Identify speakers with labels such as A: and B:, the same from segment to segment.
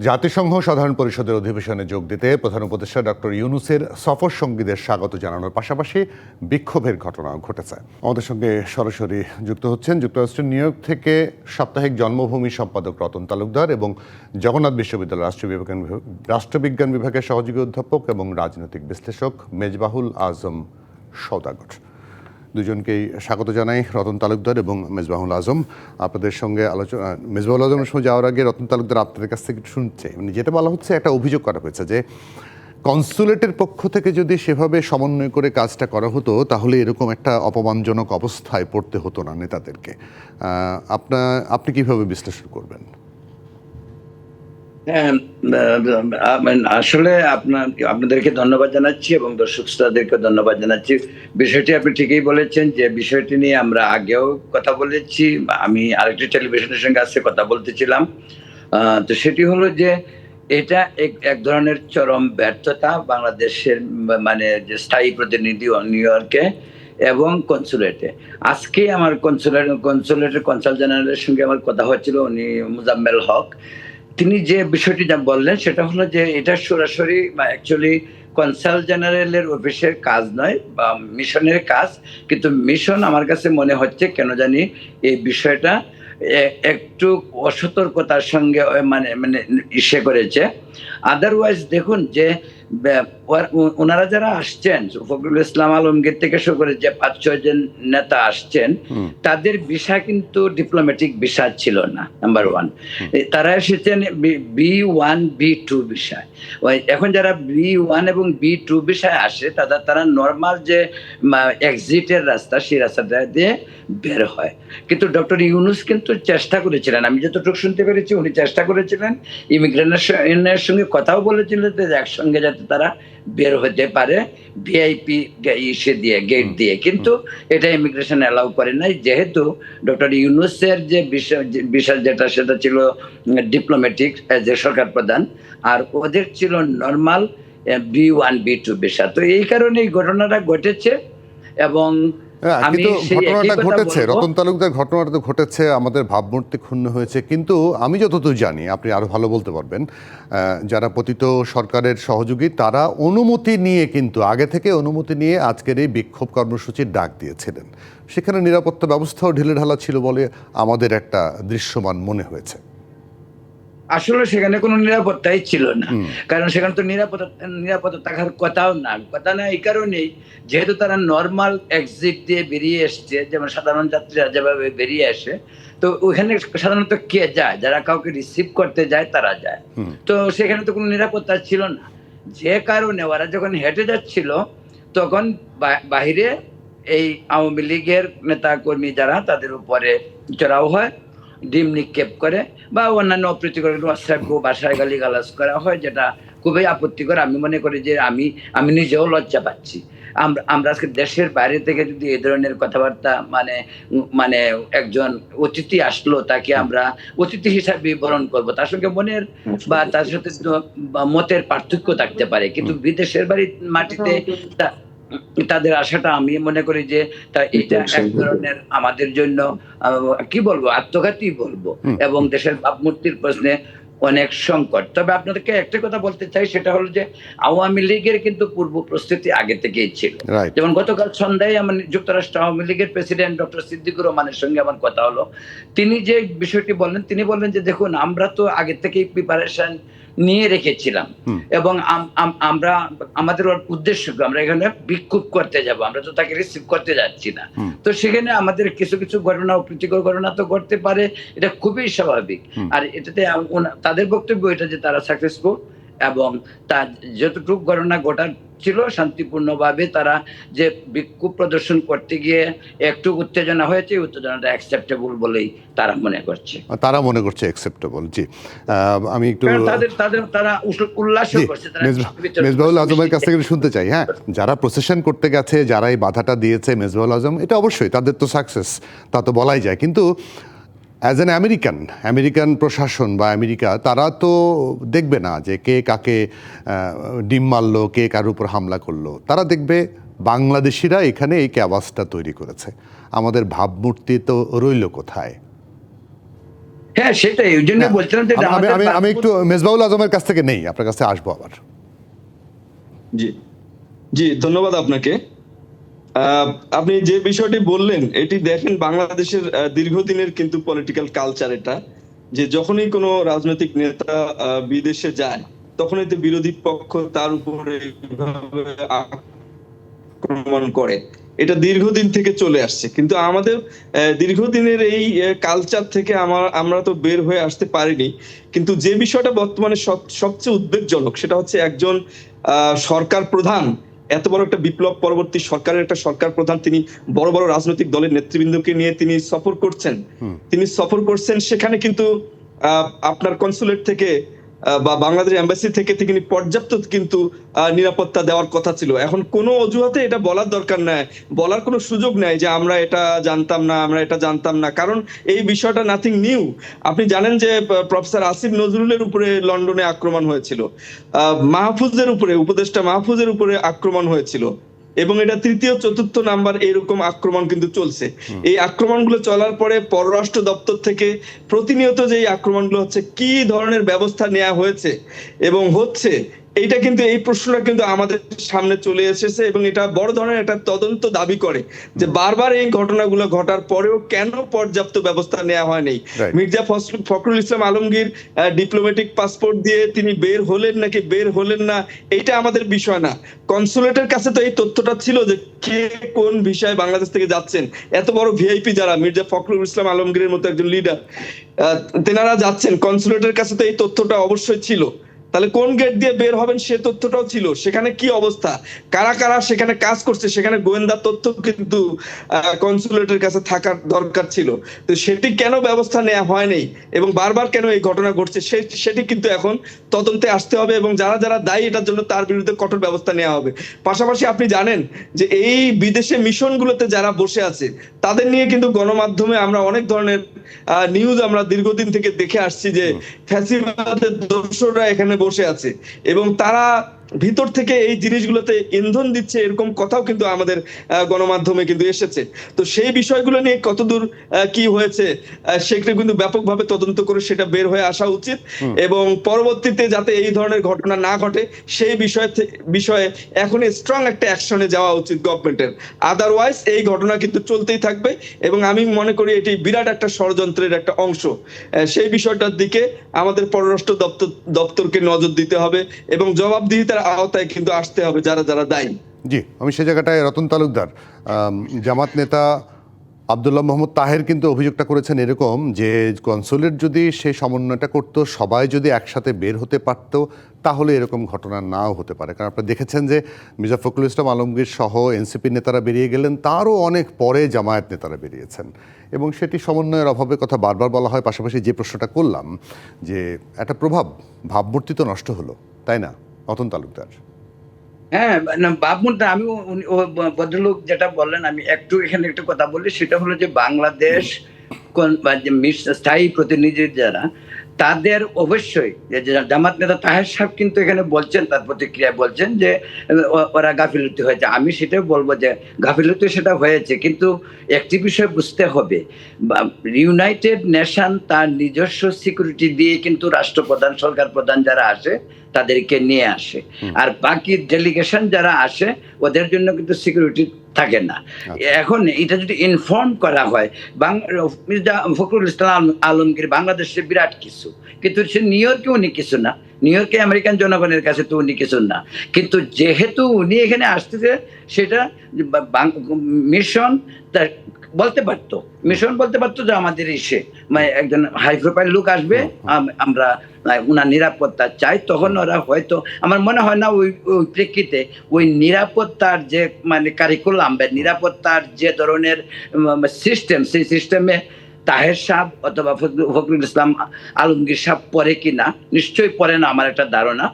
A: জাতিসংঘ সাধারণ পরিষদের অধিবেশনে যোগ দিতে প্রধান উপদেষ্টা ডক্টর ইউনুসের সফর সঙ্গীদের স্বাগত জানানোর পাশাপাশি বিক্ষোভের ঘটনা ঘটেছে। আমাদের সঙ্গে সরাসরি যুক্ত হচ্ছেন যুক্তরাষ্ট্রের নিউ ইয়র্ক থেকে সাপ্তাহিক জন্মভূমি সম্পাদক রতন তালুকদার এবং জগন্নাথ বিশ্ববিদ্যালয় রাষ্ট্রবিজ্ঞান রাষ্ট্রবিজ্ঞান বিভাগের সহযোগী অধ্যাপক এবং রাজনৈতিক বিশ্লেষক মেজবাহুল আজম সৌদাগর দুজনকেই স্বাগত জানাই রতন তালুকদার এবং মেজবাহুল আজম। আপনাদের সঙ্গে আলোচনা মেজবাহুল আজমের সঙ্গে যাওয়ার আগে রতন তালুকদার আপনাদের কাছ থেকে শুনছে মানে যেটা বলা হচ্ছে একটা অভিযোগ করা হয়েছে যে, কনসুলেটের পক্ষ থেকে যদি সেভাবে সমন্বয় করে কাজটা করা হতো, তাহলে এরকম একটা অপমানজনক অবস্থায় পড়তে হতো না নেতাদেরকে। আপনার আপনি কীভাবে বিশ্লেষণ করবেন?
B: হ্যাঁ আহ, আসলে আপনার আপনাদেরকে ধন্যবাদ জানাচ্ছি এবং দর্শক শ্রোতাদেরকে ধন্যবাদ জানাচ্ছি। বিষয়টি আপনি ঠিকই বলেছেন যে বিষয়টি নিয়ে আমরা আগেও কথা বলেছি আমি আরেকটি টেলিভিশনের সঙ্গে আজকে কথা বলতেছিলাম। তো সেটি হলো যে এটা এক এক ধরনের চরম ব্যর্থতা বাংলাদেশের মানে যে স্থায়ী প্রতিনিধি নিউ ইয়র্কে এবং কনসুলেটে। আজকে আমার কনসুলেট কনসুলেটের কনসাল জেনারেলের সঙ্গে আমার কথা হচ্ছিল উনি মুজাম্মেল হক। তিনি যে বিষয়টি যা বললেন, সেটা হলো যে এটা সরাসরি বা অ্যাকচুয়ালি কনসাল জেনারেলের অফিসের কাজ নয় বা মিশনের কাজ। কিন্তু মিশন আমার কাছে মনে হচ্ছে কেন জানি এই বিষয়টা একটু অসতর্কতার সঙ্গে মানে মানে ইসে করেছে। আদারওয়াইজ দেখুন যে ওনারা যারা আসছেন ফখরুল ইসলাম আলমগীর থেকে শুরু করে যে পাঁচ ছয় জন নেতা আসছেন তাদের ভিসা কিন্তু ডিপ্লোম্যাটিক ভিসা ছিল না নাম্বার ওয়ান তারা এসেছেন বি ওয়ান বি টু বিষয় এখন যারা বি ওয়ান এবং বি টু বিষয় আসে তারা তারা নর্মাল যে এক্সিটের রাস্তা সেই রাস্তাটা দিয়ে বের হয়। কিন্তু ডক্টর ইউনুস কিন্তু চেষ্টা করেছিলেন আমি যতটুকু শুনতে পেরেছি উনি চেষ্টা করেছিলেন ইমিগ্রেশনের সঙ্গে কথাও বলেছিলেন যে একসঙ্গে যাতে তারা বের হতে পারে ভিআইপি ইসে দিয়ে গেট দিয়ে। কিন্তু এটা ইমিগ্রেশন অ্যালাউ করে নাই যেহেতু ডক্টর ইউনুসের যে বিষয় বিষয় যেটা সেটা ছিল ডিপ্লোম্যাটিক যে সরকার প্রধান আর ওদের ছিল normal B one B two বিষয়। তো এই কারণে এই ঘটনাটা ঘটেছে এবং
A: কিন্তু ঘটনাটা ঘটেছে। রতন তালুকদার ঘটনাটা তো ঘটেছে আমাদের ভাবমূর্তি ক্ষুণ্ণ হয়েছে। কিন্তু আমি যতদূর জানি আপনি আরও ভালো বলতে পারবেন যারা পতিত সরকারের সহযোগী তারা অনুমতি নিয়ে কিন্তু আগে থেকে অনুমতি নিয়ে আজকের এই বিক্ষোভ কর্মসূচির ডাক দিয়েছিলেন। সেখানে নিরাপত্তা ব্যবস্থাও ঢিলেঢালা ছিল বলে আমাদের একটা দৃশ্যমান মনে হয়েছে।
B: আসলে সেখানে কোনো নিরাপত্তাই ছিল না। কারণ সেখানে তো নিরাপত্তা নিরাপত্তা থাকার কথাও না। কথা না এই কারণেই যেহেতু তারা নর্মাল এক্সিট দিয়ে বেরিয়ে এসছে যেমন সাধারণ যাত্রীরা যেভাবে বেরিয়ে আসে তো ওখানে সাধারণত কে যায়? যারা কাউকে রিসিভ করতে যায় তারা যায়। তো সেখানে তো কোনো নিরাপত্তা ছিল না। যে কারণে ওরা যখন হেঁটে যাচ্ছিল তখন বা- বাইরে এই আওয়ামী লীগের নেতা কর্মী যারা তাদের উপরে চড়াও হয়। ডিম নিক্ষেপ করে বা অন্যান্য অপ্রীতিকর অশ্রাব্য বাসায় গালি গালাজ করা হয় যেটা খুবই আপত্তিকর। আমি মনে করি যে আমি আমি নিজেও লজ্জা পাচ্ছি। আমরা আমরা আজকে দেশের বাইরে থেকে যদি এই ধরনের কথাবার্তা মানে মানে একজন অতিথি আসলো তাকে আমরা অতিথি হিসাবে বরণ করব। তার সঙ্গে মনের বা তার সাথে বা মতের পার্থক্য থাকতে পারে। কিন্তু বিদেশের বাড়ির মাটিতে তা- তাদের আশাটা আমি মনে করি যে তা এটা এক ধরনের আমাদের জন্য কি বলব আত্মঘাতী বলব। এবং দেশের ভাবমূর্তির প্রশ্নে অনেক সংকট। তবে আপনাদেরকে একটা কথা বলতে চাই সেটা হলো যে আওয়ামী লীগের কিন্তু পূর্ব প্রস্তুতি আগে থেকেই ছিল। যেমন গতকাল সন্ধ্যায় আমার যুক্তরাষ্ট্র আওয়ামী লীগের প্রেসিডেন্ট ডক্টর সিদ্দিকুর রহমানের সঙ্গে আমার কথা হলো। তিনি যে বিষয়টি বললেন তিনি বললেন যে দেখুন আমরা তো আগে থেকেই প্রিপারেশন নিয়ে রেখেছিলাম। এবং আম- আম- আমরা আমাদের উদ্দেশ্য আমরা এখানে বিক্ষোভ করতে যাব আমরা তো তাকে রিসিভ করতে যাচ্ছি না। তো সেখানে আমাদের কিছু কিছু ঘটনা অপ্রীতিকর ঘটনা তো ঘটতে পারে এটা খুবই স্বাভাবিক। আর এটাতে তাদের বক্তব্য এটা যে তারা সাকসেসফুল এবং তা যতটুকু ঘটনা ঘটার ছিল শান্তিপূর্ণভাবে তারা যে বিক্ষোভ প্রদর্শন করতে গিয়ে একটু উত্তেজনা হয়েছে উত্তেজনাটা অ্যাকসেপ্টেবল বলেই তারা মনে করছে।
A: তারা মনে করছে অ্যাকসেপ্টেবল জি। আমি একটু
B: তাদের তাদের তারা
A: উল্লাস
B: করছে তারা
A: মেজবাহুল আজমের কাছ থেকে শুনতে চাই হ্যাঁ? যারা প্রসেশন করতে গেছে যারা এই বাধাটা দিয়েছে মেজবাহুল আজম এটা অবশ্যই তাদের তো সাকসেস তা তো বলাই যায়। কিন্তু অ্যাজ অ্যান আমেরিকান আমেরিকান প্রশাসন বা আমেরিকা তারা তো দেখবে না যে কে কাকে ডিম মারলো কে কার উপর হামলা করল। তারা দেখবে বাংলাদেশিরা এখানে এই ক্যাবাসটা তৈরি করেছে। আমাদের ভাবমূর্তি তো রইল কোথায়?
B: হ্যাঁ সেটাই ওই জন্য বলছিলাম যে
A: আমি- আমি একটু মেজবাউল আজমের কাছ থেকে নেই আপনার কাছে আসব আবার।
C: জি। জি ধন্যবাদ আপনাকে। আপনি যে বিষয়টি বললেন, এটি দেখেন বাংলাদেশের দীর্ঘদিনের কিন্তু পলিটিক্যাল কালচার এটা, যে যখনই কোনো রাজনৈতিক নেতা বিদেশে যায়, তখনই তো বিরোধী পক্ষ তার উপরে আক্রমণ করে। এটা দীর্ঘদিন থেকে চলে আসছে। কিন্তু আমাদের দীর্ঘদিনের এই কালচার থেকে আমার, আমরা তো বের হয়ে আসতে পারিনি। কিন্তু যে বিষয়টা বর্তমানে সব- সবচেয়ে উদ্বেগজনক, সেটা হচ্ছে একজন সরকার প্রধান এত বড় একটা বিপ্লব পরবর্তী সরকারের একটা সরকার প্রধান তিনি বড় বড় রাজনৈতিক দলের নেতৃবৃন্দকে নিয়ে তিনি সফর করছেন। তিনি সফর করছেন সেখানে কিন্তু আহ, আপনার কনসুলেট থেকে বা বাংলাদেশ এম্বাসি থেকে তিনি পর্যাপ্ত কিন্তু নিরাপত্তা দেওয়ার কথা ছিল। এখন কোনো অজুহাতে এটা বলার দরকার নাই। বলার কোনো সুযোগ নাই যে আমরা এটা জানতাম না, আমরা এটা জানতাম না। কারণ এই বিষয়টা নাথিং নিউ আপনি জানেন যে প্রফেসর আসিফ নজরুলের উপরে লন্ডনে আক্রমণ হয়েছিল। মাহফুজের উপরে, উপদেষ্টা মাহফুজের উপরে আক্রমণ হয়েছিল। এবং এটা তৃতীয় চতুর্থ নাম্বার এরকম আক্রমণ কিন্তু চলছে। এই আক্রমণগুলো চলার পরে পররাষ্ট্র দপ্তর থেকে প্রতিনিয়ত যে এই আক্রমণগুলো হচ্ছে কি ধরনের ব্যবস্থা নেওয়া হয়েছে এবং হচ্ছে এইটা কিন্তু এই প্রশ্নটা কিন্তু আমাদের সামনে চলে এসেছে এবং এটা বড় ধরনের একটা তদন্ত দাবি করে যে বারবার এই ঘটনাগুলো ঘটার পরেও কেন পর্যাপ্ত ব্যবস্থা নেওয়া হয়নি. মির্জা ফখরুল ইসলাম আলমগীর ডিপ্লোম্যাটিক পাসপোর্ট দিয়ে তিনি বের হলেন নাকি বের হলেন না এইটা আমাদের বিষয় না। কনসুলেটের কাছে তো এই তথ্যটা ছিল যে কে কোন বিষয়ে বাংলাদেশ থেকে যাচ্ছেন। এত বড় ভিআইপি যারা মির্জা ফখরুল ইসলাম আলমগীরের মতো একজন লিডার তেনারা যাচ্ছেন। কনসুলেটের কাছে তো এই তথ্যটা অবশ্যই ছিল। তাহলে কোন গেট দিয়ে বের হবেন সে তথ্যটাও ছিল। সেখানে কি অবস্থা? কারা কারা সেখানে কাজ করছে, সেখানে গোয়েন্দা তথ্য কিন্তু কনসুলেটের কাছে থাকার দরকার ছিল। তো সেটি কেন ব্যবস্থা নেওয়া হয়নি এবং বারবার কেন এই ঘটনা ঘটছে সেটি কিন্তু এখন তদন্তে আসতে হবে এবং যারা যারা দায়ী এটার জন্য তার বিরুদ্ধে কঠোর ব্যবস্থা নেওয়া হবে। পাশাপাশি আপনি জানেন যে এই বিদেশে মিশনগুলোতে যারা বসে আছে, তাদের নিয়ে কিন্তু গণমাধ্যমে আমরা অনেক ধরনের নিউজ আমরা দীর্ঘদিন থেকে দেখে আসছি যে ফ্যাসিবাদের দর্শকরা এখানে বসে আছে এবং তারা ভিতর থেকে এই জিনিসগুলোতে ইন্ধন দিচ্ছে এরকম কথাও কিন্তু আমাদের গণমাধ্যমে কিন্তু এসেছে। তো সেই বিষয়গুলো নিয়ে কতদূর কি হয়েছে সেটা কিন্তু ব্যাপকভাবে তদন্ত করে সেটা বের হয়ে আসা উচিত। এবং পরবর্তীতে যাতে এই ধরনের ঘটনা না ঘটে সেই বিষয় বিষয়ে এখন স্ট্রং একটা অ্যাকশনে যাওয়া উচিত গভর্নমেন্টের আদারওয়াইজ এই ঘটনা কিন্তু চলতেই থাকবে এবং আমি মনে করি এটি বিরাট একটা ষড়যন্ত্রের একটা অংশ। সেই বিষয়টার দিকে আমাদের পররাষ্ট্র দপ্তর দপ্তরকে নজর দিতে হবে এবং জবাবদিহিতার আওতায় কিন্তু আসতে হবে যারা যারা দায়ী।
A: জি, আমি সে জায়গাটায় রতন তালুকদার। জামাত নেতা আবদুল্লাহ মোহাম্মদ তাহের কিন্তু অভিযোগটা করেছেন এরকম যে, কনসুলেট যদি সে সমন্বয়টা করত, সবাই যদি একসাথে বের হতে পারত, তাহলে এরকম ঘটনা নাও হতে পারে। কারণ আপনারা দেখেছেন যে, মির্জা ফখরুল ইসলাম আলমগীর সহ এনসিপি নেতারা বেরিয়ে গেলেন, তারও অনেক পরে জামায়াত নেতারা বেরিয়েছেন। এবং সেটি সমন্বয়ের অভাবে কথা বারবার বলা হয়, পাশাপাশি যে প্রশ্নটা করলাম যে, একটা প্রভাব, ভাবমূর্তি তো নষ্ট হলো, তাই না? রতন তালুকদার।
B: হ্যাঁ না, ভাবমূর্তি আমি ভদ্রলোক যেটা বললেন আমি একটু এখানে একটা কথা বলি সেটা হলো যে বাংলাদেশ স্থায়ী প্রতিনিধি যারা তাদের অবশ্যই জামাত নেতা তাহের সাহেব কিন্তু এখানে বলছেন তার প্রতিক্রিয়া বলছেন যে ওরা গাফিলতি হয়েছে। আমি সেটাও বলব যে গাফিলতি সেটা হয়েছে কিন্তু একটি বিষয় বুঝতে হবে ইউনাইটেড নেশন তার নিজস্ব সিকিউরিটি দিয়ে কিন্তু রাষ্ট্রপ্রধান সরকার প্রধান যারা আসে তাদেরকে নিয়ে আসে। আর বাকি ডেলিগেশন যারা আসে ওদের জন্য কিন্তু সিকিউরিটি থাকে না। এখন এটা যদি ইনফর্ম করা হয় মির্জা ফখরুল ইসলাম আলমগীর বাংলাদেশে বিরাট কিছু। কিন্তু সে নিউ ইয়র্কে উনি কিছু না। নিউ ইয়র্কে আমেরিকান জনগণের কাছে তো উনি কিছু না। কিন্তু যেহেতু উনি এখানে আসতেছে সেটা মিশন তা বলতে পারতো মিশন বলতে পারতো যে আমাদের এসে মানে একজন হাই প্রোফাইল লোক আসবে আমরা ওনার নিরাপত্তা চাই। তখন ওরা হয়তো আমার মনে হয় না ওই ওই প্রেক্ষিতে ওই নিরাপত্তার যে মানে কারিকুলাম বা নিরাপত্তার যে ধরনের সিস্টেম সেই সিস্টেমে তাহের সাহ অথবা ফখরুল- ইসলাম আলমগীর সাহ পরে কিনা? নিশ্চয়ই পরে না আমার একটা ধারণা।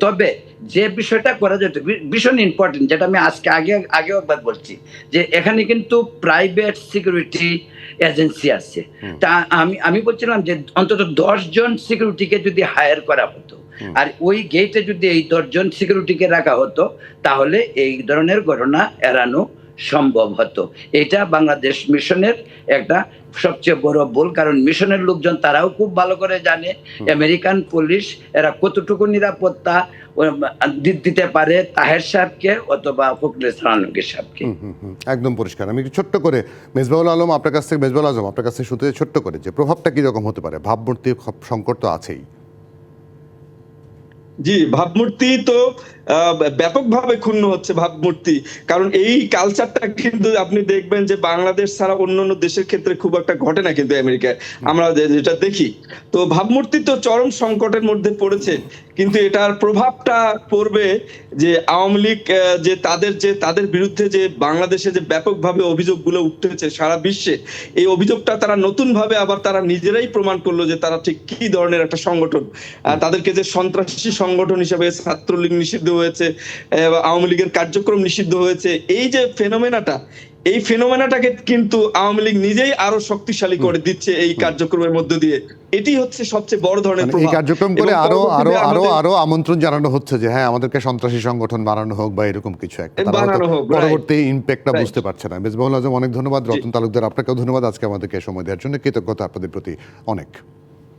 B: তবে যে বিষয়টা করা যেত ভীষণ ইম্পর্টেন্ট যেটা আমি আজকে আগে আগেও একবার বলছি যে এখানে কিন্তু প্রাইভেট সিকিউরিটি এজেন্সি আছে। তা আমি আমি বলছিলাম যে অন্তত দশ জন সিকিউরিটিকে যদি হায়ার করা হতো আর ওই গেটে যদি এই দশজন সিকিউরিটিকে রাখা হতো তাহলে এই ধরনের ঘটনা এড়ানো সম্ভব হতো। এটা বাংলাদেশ মিশনের একটা সবচেয়ে বড় ভুল কারণ মিশনের লোকজন তারাও খুব ভালো করে জানে। আমেরিকান পুলিশ এরা কতটুকু নিরাপত্তা দিতে পারে তাহের সাহেবকে অথবা ফখরুল ইসলাম সাহেবকে।
A: একদম পরিষ্কার। আমি ছোট্ট করে মেজবাউল আলম আপনার কাছ থেকে মেজবাউল আজম আপনার কাছ থেকে শুনতে ছোট্ট করে যে প্রভাবটা কীরকম হতে পারে? ভাবমূর্তি সংকট তো আছেই।
C: জি ভাবমূর্তি তো ব্যাপকভাবে ক্ষুণ্ণ হচ্ছে ভাবমূর্তি। কারণ এই কালচারটা কিন্তু আপনি দেখবেন যে বাংলাদেশ ছাড়া অন্যান্য দেশের ক্ষেত্রে খুব একটা ঘটে না কিন্তু আমেরিকায়। আমরা যেটা দেখি। তো ভাবমূর্তি তো চরম সংকটের মধ্যে পড়েছে। কিন্তু এটার প্রভাবটা পড়বে যে আওয়ামী লীগ যে তাদের যে তাদের বিরুদ্ধে যে বাংলাদেশে যে ব্যাপকভাবে অভিযোগগুলো উঠেছে সারা বিশ্বে এই অভিযোগটা তারা নতুন ভাবে আবার তারা নিজেরাই প্রমাণ করল যে তারা ঠিক কি ধরনের একটা সংগঠন। আহ, তাদেরকে যে সন্ত্রাসী সংগঠন হিসেবে ছাত্রলীগ নিষিদ্ধ হয়েছে আওয়ামী লীগের কার্যক্রম নিষিদ্ধ হয়েছে। এই যে ফেনোমেনাটা এই ফেনোমেনাটাকে কিন্তু আওয়ামী লীগ নিজেই আরও শক্তিশালী করে দিচ্ছে এই কার্যক্রমের মধ্য দিয়ে। এটি হচ্ছে সবচেয়ে বড় ধরনের
A: মানে এই কার্যক্রম করে
C: আরও
A: আরও
C: আরও
A: আরও আমন্ত্রণ জানানো হচ্ছে যে হ্যাঁ আমাদেরকে সন্ত্রাসী সংগঠন বানানো হোক বা এরকম কিছু একটা. পরবর্তী ইম্প্যাক্টটা বুঝতে পারছে না। মেজবাউল আজম অনেক ধন্যবাদ। রতন তালুকদার আপনাকেও ধন্যবাদ। আজকে আমাদেরকে সময় দেওয়ার জন্য কৃতজ্ঞতা আপনাদের প্রতি অনেক।